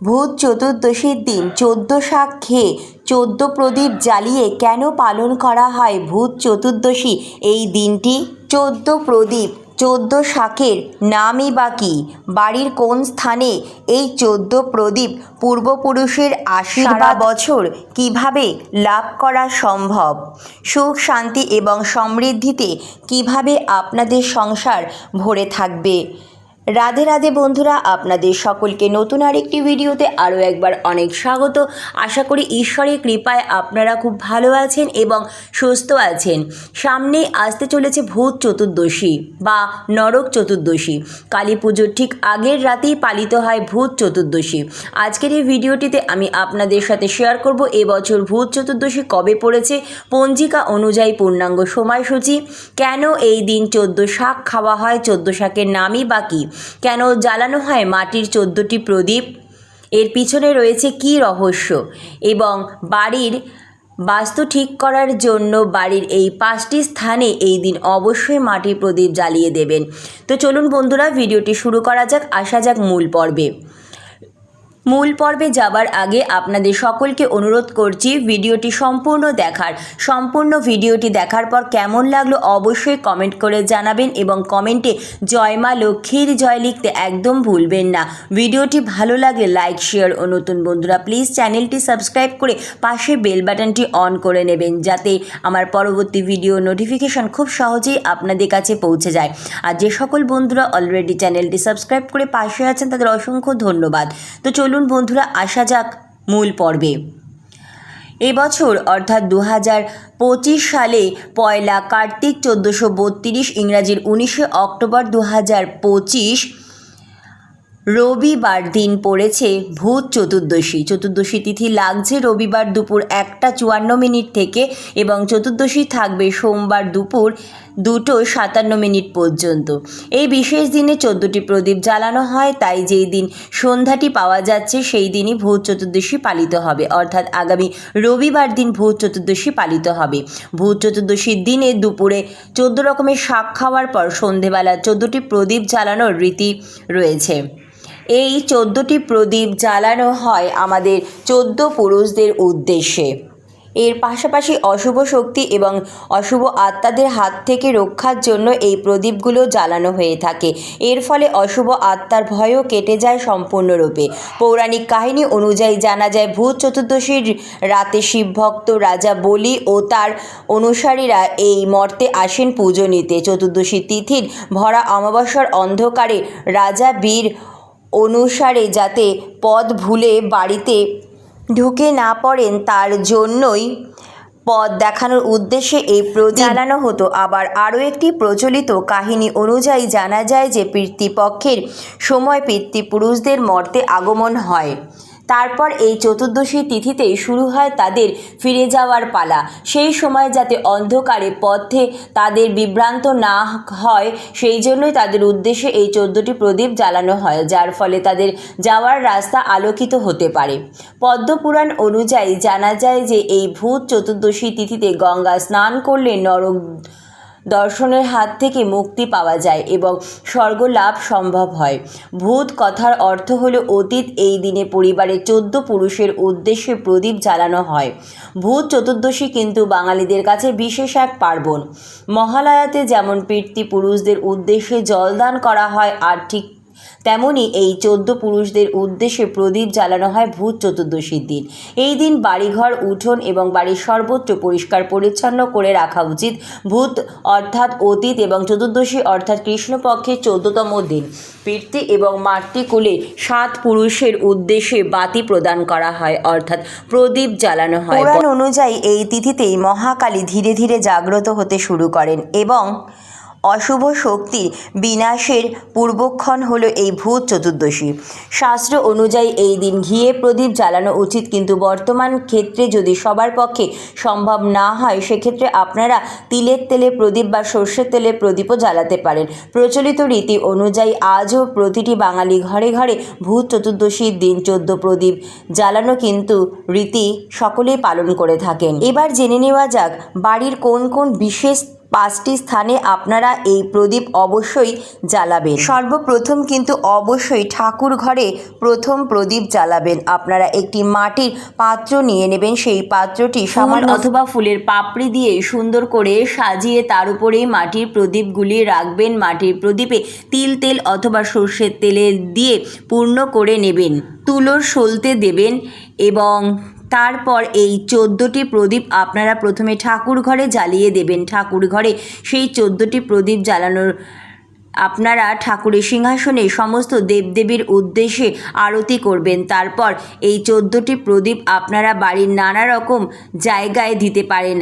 ভূত চতুর্দশীর দিন চোদ্দ শাক খেয়ে চোদ্দ প্রদীপ জ্বালিয়ে কেন পালন করা হয় ভূত চতুর্দশী? এই দিনটি চোদ্দ প্রদীপ চোদ্দ শাকের নামই বা কী? বাড়ির কোন স্থানে এই চোদ্দ প্রদীপ পূর্বপুরুষের আশীর্বাদ বছর কীভাবে লাভ করা সম্ভব? সুখ শান্তি এবং সমৃদ্ধিতে কীভাবে আপনাদের সংসার ভরে থাকবে? রাধে রাধে বন্ধুরা, আপনাদের সকলকে নতুন আরেকটি ভিডিওতে আরও একবার অনেক স্বাগত। আশা করি ঈশ্বরের কৃপায় আপনারা খুব ভালো আছেন এবং সুস্থ আছেন। সামনে আসতে চলেছে ভূত চতুর্দশী বা নরক চতুর্দশী। কালী পুজোর ঠিক আগের রাতেই পালিত হয় ভূত চতুর্দশী। আজকের এই ভিডিওটিতে আমি আপনাদের সাথে শেয়ার করব এবছর ভূত চতুর্দশী কবে পড়েছে, পঞ্জিকা অনুযায়ী পূর্ণাঙ্গ সময়সূচি, কেন এই দিন চোদ্দ শাক খাওয়া হয়, চোদ্দ শাকের নামই বা কী? কেন জ্বালানো হয় মাটির চোদ্দোটি প্রদীপ? এর পিছনে রয়েছে কি রহস্য? এবং বাড়ির বাস্তু ঠিক করার জন্য বাড়ির এই পাঁচটি স্থানে এই দিন অবশ্যই মাটির প্রদীপ জ্বালিয়ে দেবেন। তো চলুন বন্ধুরা, ভিডিওটি শুরু করা যাক, আসা যাক মূল পর্বে। মূল পর্বে যাবার আগে আপনাদের সকলকে অনুরোধ করছি ভিডিওটি সম্পূর্ণ দেখার। সম্পূর্ণ ভিডিওটি দেখার পর কেমন লাগল অবশ্যই কমেন্ট করে জানাবেন এবং কমেন্টে জয় মা লক্ষ্মীর জয় লিখতে একদম ভুলবেন না। ভিডিওটি ভালো লাগলে লাইক শেয়ার ও নতুন বন্ধুরা প্লিজ চ্যানেলটি সাবস্ক্রাইব করে পাশে বেল বাটনটি অন করে নেবেন যাতে আমার পরবর্তী ভিডিও নোটিফিকেশন খুব সহজেই আপনাদের কাছে পৌঁছে যায়। আর যে সকল বন্ধুরা অলরেডি চ্যানেলটি সাবস্ক্রাইব করে পাশে আছেন তাদের অসংখ্য ধন্যবাদ। তো চলুন বন্ধুরা, আসা যাক মূল পর্বে। এবছর, অর্থাৎ দু হাজার পঁচিশ সালে পয়লা কার্তিক চোদ্দোশো বত্রিশ ইংরাজির উনিশে অক্টোবর দু হাজার পঁচিশ রবিবার দিন পড়েছে ভূত চতুর্দশী। চতুর্দশী তিথি লাগছে রবিবার দুপুর একটা চুয়ান্ন মিনিট থেকে এবং চতুর্দশী থাকবে সোমবার দুপুর দুটো সাতান্ন মিনিট পর্যন্ত। এই বিশেষ দিনে চোদ্দোটি প্রদীপ জ্বালানো হয়, তাই যেই দিন সন্ধ্যাটি পাওয়া যাচ্ছে, সেই দিনই ভূত চতুর্দশী পালিত হবে। অর্থাৎ আগামী রবিবার দিন ভূত চতুর্দশী পালিত হবে। ভূত চতুর্দশীর দিনে দুপুরে চোদ্দ রকমের শাক খাওয়ার পর সন্ধেবেলা চোদ্দোটি প্রদীপ জ্বালানোর রীতি রয়েছে। এই চোদ্দোটি প্রদীপ জ্বালানো হয় আমাদের চোদ্দ পুরুষদের উদ্দেশ্যে। এর পাশাপাশি অশুভ শক্তি এবং অশুভ আত্মাদের হাত থেকে রক্ষার জন্য এই প্রদীপগুলো জ্বালানো হয়ে থাকে। এর ফলে অশুভ আত্মার ভয়ও কেটে যায় সম্পূর্ণরূপে। পৌরাণিক কাহিনী অনুযায়ী জানা যায়, ভূত চতুর্দশীর রাতে শিবভক্ত রাজা বলি ও তার অনুসারীরা এই মর্তে আসেন পুজো নিতে। চতুর্দশী তিথির ভরা অমাবস্যার অন্ধকারে রাজা বীর অনুসারে যাতে পদ ভুলে বাড়িতে ঢুকে না পড়েন তার জন্যই পথ দেখানোর উদ্দেশ্যে এই প্রদীপ হতো। আবার আরও একটি প্রচলিত কাহিনী অনুযায়ী জানা যায় যে পিতৃপক্ষের সময় পিতৃপুরুষদের মর্তে আগমন হয়। তারপর এই চতুর্দশী তিথিতেই শুরু হয় তাদের ফিরে যাওয়ার পালা। সেই সময় যাতে অন্ধকারে পথে তাদের বিভ্রান্ত না হয়, সেই জন্যই তাদের উদ্দেশ্যে এই চোদ্দটি প্রদীপ জ্বালানো হয়, যার ফলে তাদের যাওয়ার রাস্তা আলোকিত হতে পারে। পদ্মপুরাণ অনুযায়ী জানা যায় যে এই ভূত চতুর্দশী তিথিতে গঙ্গা স্নান করলে নরক দর্শনের হাত থেকে মুক্তি পাওয়া যায় এবং স্বর্গ লাভ সম্ভব হয়। ভূত কথার অর্থ হল অতীত, এই দিনে পরিবারে চোদ্দ পুরুষের উদ্দেশ্যে প্রদীপ জ্বালানো হয়। ভূত চতুর্দশী কিন্তু বাঙালিদের কাছে বিশেষ এক পার্বণ। মহালয়াতে যেমন পিতৃপুরুষদের উদ্দেশ্যে জলদান করা হয়, আর ঠিক তেমনি এই চোদ্দ পুরুষদের উদ্দেশ্যে প্রদীপ জ্বালানো হয় ভূত চতুর্দশীর দিন। এই দিন বাড়িঘর, উঠোন এবং বাড়ির সর্বত্র পরিষ্কার, পরিচ্ছন্ন করে রাখা উচিত ভূত, অর্থাৎ অতীত এবং চতুর্দশী, অর্থাৎ কৃষ্ণপক্ষের চোদ্দতম দিন। পিতৃ এবং মাতৃকুলে সাত পুরুষের উদ্দেশ্যে বাতি প্রদান করা হয়, অর্থাৎ প্রদীপ জ্বালানো হয়। অনুযায়ী এই তিথিতেই মহাকালী ধীরে ধীরে জাগ্রত হতে শুরু করেন এবং অশুভ শক্তি বিনাশের পূর্বক্ষণ হলো এই ভূত চতুর্দশী। শাস্ত্র অনুযায়ী এই দিন ঘিয়ে প্রদীপ জ্বালানো উচিত, কিন্তু বর্তমান ক্ষেত্রে যদি সবার পক্ষে সম্ভব না হয়, সেক্ষেত্রে আপনারা তিলের তেলে প্রদীপ বা সর্ষের তেলে প্রদীপও জ্বালাতে পারেন। প্রচলিত রীতি অনুযায়ী আজও প্রতিটি বাঙালি ঘরে ঘরে ভূত চতুর্দশীর দিন চোদ্দ প্রদীপ জ্বালানো কিন্তু রীতি সকলেই পালন করে থাকেন। এবার জেনে নেওয়া যাক বাড়ির কোন কোন বিশেষ পাঁচটি স্থানে আপনারা এই প্রদীপ অবশ্যই জ্বালাবেন। সর্বপ্রথম কিন্তু অবশ্যই ঠাকুর ঘরে প্রথম প্রদীপ জ্বালাবেন। আপনারা একটি মাটির পাত্র নিয়ে নেবেন। সেই পাত্রটি সামান্য অথবা ফুলের পাপড়ি দিয়ে সুন্দর করে সাজিয়ে তার উপরে মাটির প্রদীপগুলি রাখবেন। মাটির প্রদীপে তিল তেল অথবা সর্ষের তেলে দিয়ে পূর্ণ করে নেবেন। তুলোর সলতে দেবেন এবং তারপর এই চোদ্দোটি প্রদীপ আপনারা প্রথমে ঠাকুর ঘরে জ্বালিয়ে দেবেন। ঠাকুর ঘরে সেই চোদ্দোটি প্রদীপ জ্বালানোর আপনারা ঠাকুরের সিংহাসনে সমস্ত দেবদেবীর উদ্দেশ্যে আরতি করবেন। তারপর এই চোদ্দোটি প্রদীপ আপনারা বাড়ির নানা রকম জায়গায় দিতে পারেন।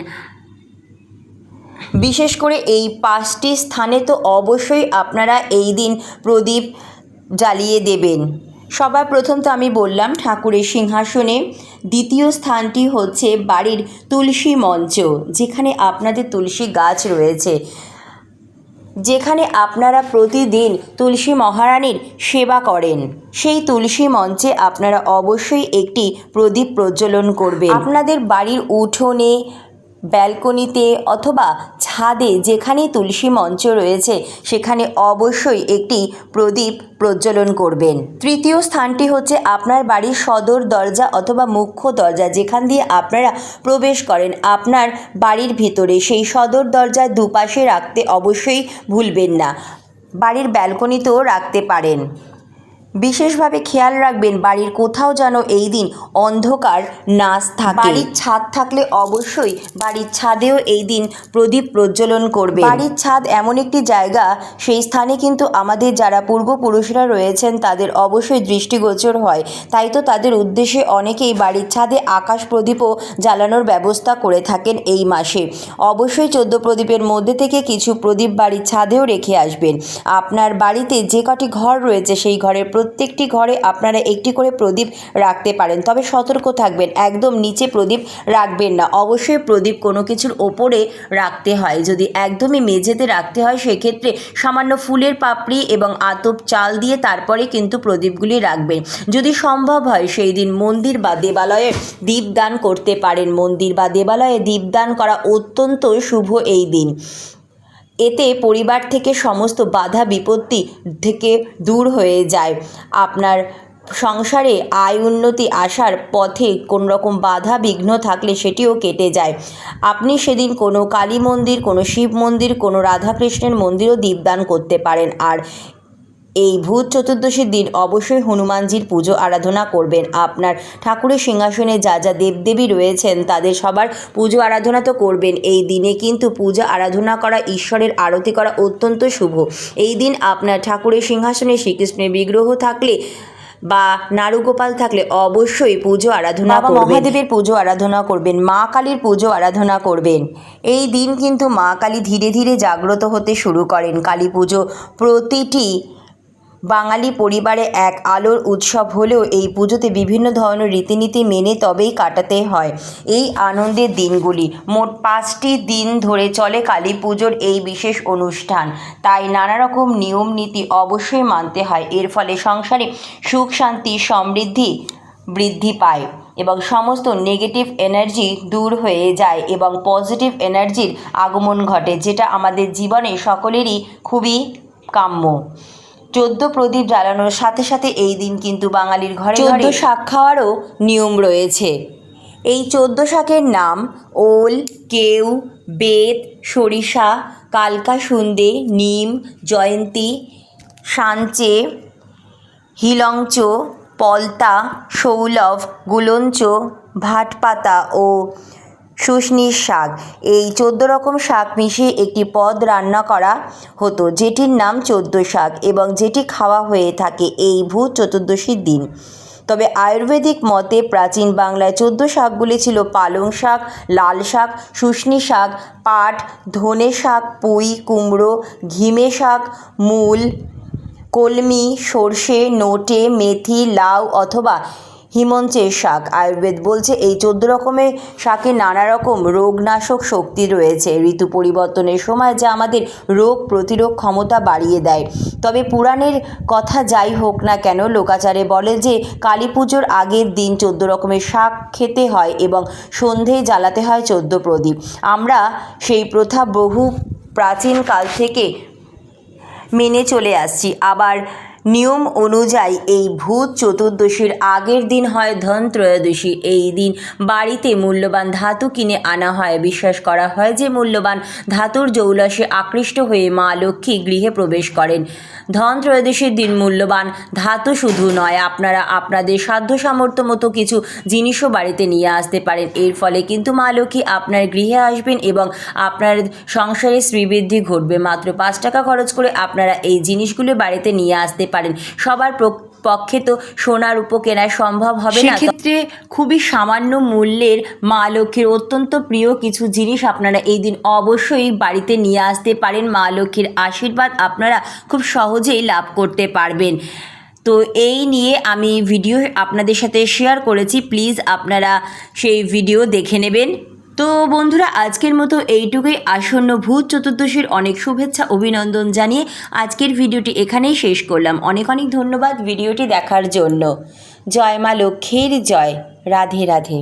বিশেষ করে এই পাঁচটি স্থানে তো অবশ্যই আপনারা এই দিন প্রদীপ জ্বালিয়ে দেবেন। সবার প্রথম তো আমি বললাম ঠাকুরের সিংহাসনে দ্বিতীয় স্থানটি হচ্ছে বাড়ির তুলসী মঞ্চ, যেখানে আপনাদের তুলসী গাছ রয়েছে। যেখানে আপনারা প্রতিদিন তুলসী মহারানীর সেবা করেন। সেই তুলসী মঞ্চে আপনারা অবশ্যই একটি প্রদীপ প্রজ্বলন করবেন। আপনাদের বাড়ির উঠোনে ব্যালকনিতে অথবা ছাদে যেখানেই তুলসী মঞ্চ রয়েছে, সেখানে অবশ্যই একটি প্রদীপ প্রজ্বলন করবেন। তৃতীয় স্থানটি হচ্ছে আপনার বাড়ির সদর দরজা অথবা মুখ্য দরজা, যেখান দিয়ে আপনারা প্রবেশ করেন। আপনার বাড়ির ভিতরে সেই সদর দরজার দুপাশে রাখতে অবশ্যই ভুলবেন না। বাড়ির ব্যালকনিতেও রাখতে পারেন। বিশেষভাবে খেয়াল রাখবেন বাড়ির কোথাও যেন এই দিন অন্ধকার নাচ থাকে। বাড়ির ছাদ থাকলে অবশ্যই বাড়ির ছাদেও এই দিন প্রদীপ প্রজ্বলন করবে। বাড়ির ছাদ এমন একটি জায়গা সেই স্থানে কিন্তু আমাদের যারা পূর্বপুরুষরা রয়েছেন তাদের অবশ্যই দৃষ্টিগোচর হয়। তাই তো তাদের উদ্দেশ্যে অনেকেই বাড়ির ছাদে আকাশ প্রদীপও জ্বালানোর ব্যবস্থা করে থাকেন এই মাসে। অবশ্যই চোদ্দ প্রদীপের মধ্যে থেকে কিছু প্রদীপ বাড়ির ছাদেও রেখে আসবেন। আপনার বাড়িতে যে কটি ঘর রয়েছে সেই ঘরের প্রত্যেকটি ঘরে আপনারা একটি করে প্রদীপ রাখতে পারেন। তবে সতর্ক থাকবেন, একদম নিচে প্রদীপ রাখবেন না। অবশ্যই প্রদীপ কোনো কিছুর ওপরে রাখতে হয়। যদি একদমই মেঝেতে রাখতে হয়, সেক্ষেত্রে সামান্য ফুলের পাপড়ি এবং আতপ চাল দিয়ে তারপরে কিন্তু প্রদীপগুলি রাখবেন। যদি সম্ভব হয়, সেই দিন মন্দির বা দেবালয়ে দীপদান করতে পারেন। মন্দির বা দেবালয়ে দীপদান করা অত্যন্ত শুভ এই দিন। এতে পরিবার থেকে সমস্ত বাধা বিপত্তি থেকে দূর হয়ে যায়। আপনার সংসারে আয় উন্নতি আসার পথে কোনো রকম বাধা বিঘ্ন থাকলে সেটিও কেটে যায়। আপনি সেদিন কোনো কালী মন্দির, কোনো শিব মন্দির, কোনো রাধাকৃষ্ণের মন্দিরও দীপদান করতে পারেন। আর এই ভূত চতুর্দশীর দিন অবশ্যই হনুমানজির পুজো আরাধনা করবেন। আপনার ঠাকুরের সিংহাসনে যা যা দেবদেবী রয়েছেন তাদের সবার পুজো আরাধনা তো করবেন। এই দিনে কিন্তু পূজা আরাধনা করা ঈশ্বরের আরতি করা অত্যন্ত শুভ। এই দিন আপনার ঠাকুরের সিংহাসনে শ্রীকৃষ্ণের বিগ্রহ থাকলে বা নারুগোপাল থাকলে অবশ্যই পুজো আরাধনা করবেন। মহাদেবের পুজো আরাধনা করবেন মা কালীর পুজো আরাধনা করবেন। এই দিন কিন্তু মা কালী ধীরে ধীরে জাগ্রত হতে শুরু করেন। কালী পুজো প্রতিটি বাঙালি পরিবারে এক আলোর উৎসব হলেও এই পুজোতে বিভিন্ন ধরনের রীতিনীতি মেনে তবেই কাটাতে হয়। এই আনন্দের দিনগুলি মোট পাঁচটি দিন ধরে চলে কালী পুজোর এই বিশেষ অনুষ্ঠান। তাই নানা রকম নিয়ম নীতি অবশ্যই মানতে হয়। এর ফলে সংসারে সুখ, শান্তি, সমৃদ্ধি বৃদ্ধি পায় এবং সমস্ত নেগেটিভ এনার্জি দূর হয়ে যায় এবং পজিটিভ এনার্জির আগমন ঘটে, যেটা আমাদের জীবনে সকলেরই খুবই কাম্য। চোদ্দ প্রদীপ জ্বালানোর সাথে সাথে এই দিন কিন্তু বাঙালির ঘরে চোদ্দ শাক খাওয়ারও নিয়ম রয়েছে। এই চোদ্দ শাকের নাম ওল, কেউ, বেত, সরিষা, কালকা সুন্দে নিম, জয়ন্তী, সাঞ্চে, হিলংচ, পলতা সৌলভ গুলঞ্চ, ভাটপাতা ও শুশনির শাক। এই চোদ্দ রকম শাক মিশিয়ে একটি পদ রান্না করা হতো, যেটির নাম চোদ্দ শাক এবং যেটি খাওয়া হয়ে থাকে এই ভূত চতুর্দশীর দিন। তবে আয়ুর্বেদিক মতে প্রাচীন বাংলায় চোদ্দ শাকগুলি ছিল পালং শাক, লাল শাক শুশনি শাক, পাট, ধনে শাক, পুঁই, কুমড়ো, ঘিমে শাক, মূল, কলমি, সর্ষে, নোটে, মেথি, লাউ অথবা হিমঞ্চের শাক। আয়ুর্বেদ বলছে, এই চোদ্দ রকমের শাকে নানা রকম রোগনাশক শক্তি রয়েছে। ঋতু পরিবর্তনের সময় যা আমাদের রোগ প্রতিরোধ ক্ষমতা বাড়িয়ে দেয়। তবে পুরাণের কথা যাই হোক না কেন, লোকাচারে বলে যে, কালী পুজোর আগের দিন চোদ্দ রকমের শাক খেতে হয় এবং সন্ধেয় জ্বালাতে হয় চোদ্দ প্রদীপ। আমরা সেই প্রথা বহু প্রাচীনকাল থেকে মেনে চলে আসছি। আবার নিয়ম অনুযায়ী এই ভূত চতুর্দশীর আগের দিন হয় ধন ত্রয়োদশী এই দিন বাড়িতে মূল্যবান ধাতু কিনে আনা হয়। বিশ্বাস করা হয় যে মূল্যবান ধাতুর জৌলসে আকৃষ্ট হয়ে মা লক্ষ্মী গৃহে প্রবেশ করেন। ধন ত্রয়োদশীর দিন মূল্যবান ধাতু শুধু নয়, আপনারা আপনাদের সাধ্য সামর্থ্য মতো কিছু জিনিসও বাড়িতে নিয়ে আসতে পারেন। এর ফলে কিন্তু মা লক্ষ্মী আপনার গৃহে আসবেন এবং আপনার সংসারে শ্রীবৃদ্ধি ঘটবে। মাত্র পাঁচ টাকা খরচ করে আপনারা এই জিনিসগুলো বাড়িতে নিয়ে আসতে পারেন। সবার পক- পক্ষে তো সোনার উপ কেনা সম্ভব হবে না। সেক্ষেত্রে খুবই সামান্য মূল্যের মা লক্ষ্মীর অত্যন্ত প্রিয় কিছু জিনিস আপনারা এই দিন অবশ্যই বাড়িতে নিয়ে আসতে পারেন। মা লক্ষ্মীর আশীর্বাদ আপনারা খুব সহজেই লাভ করতে পারবেন। তো এই নিয়ে আমি ভিডিও আপনাদের সাথে শেয়ার করেছি। প্লিজ আপনারা সেই ভিডিও দেখে নেবেন। তো বন্ধুরা, আজকের মতো এইটুকুই। আসন্ন ভূত চতুর্দশীর অনেক শুভেচ্ছা, অভিনন্দন জানিয়ে আজকের ভিডিওটি এখানেই শেষ করলাম। অনেক অনেক ধন্যবাদ ভিডিওটি দেখার জন্য। জয় মা লক্ষ্মীর জয়। রাধে রাধে।